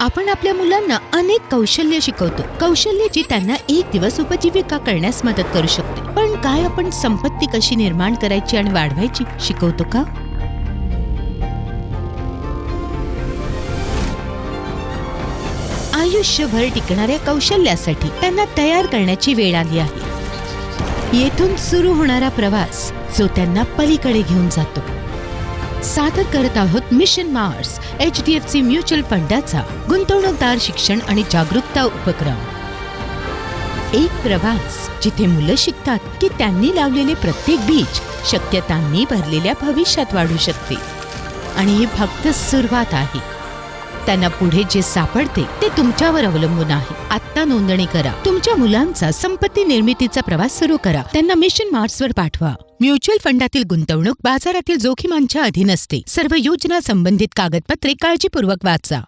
आपण आपल्या मुलांना अनेक कौशल्य शिकवतो. कौशल्य जी त्यांना एक दिवस उपजीविका करण्यास मदत करू शकते. पण काय आपण संपत्ती कशी निर्माण करायची आणि वाढवायची शिकवतो का? आयुष्यभर टिकणाऱ्या कौशल्यासाठी त्यांना तयार करण्याची वेळ आली आहे. येथून सुरू होणारा प्रवास जो त्यांना पलीकडे घेऊन जातो. सादर करत आहोत mission Mars H D F C mutual फंडाचा गुंतवणूकदार शिक्षण आणि जागरूकता उपक्रम. एक प्रवास जिथे मुलं शिकतात की त्यांनी लावलेले प्रत्येक बीज शक्यतांनी भरलेल्या भविष्यात वाढू शकते. आणि ही फक्त सुरुवात आहे. त्यांना पुढे जे सापडते ते तुमच्यावर अवलंबून आहे. आत्ता नोंदणी करा. तुमच्या मुलांचा संपत्ती निर्मितीचा प्रवास सुरू करा. त्यांना मिशन मार्सवर पाठवा. म्युच्युअल फंडातील गुंतवणूक बाजारातील जोखीमांच्या अधीन असते. सर्व योजना संबंधित कागदपत्रे काळजीपूर्वक वाचा.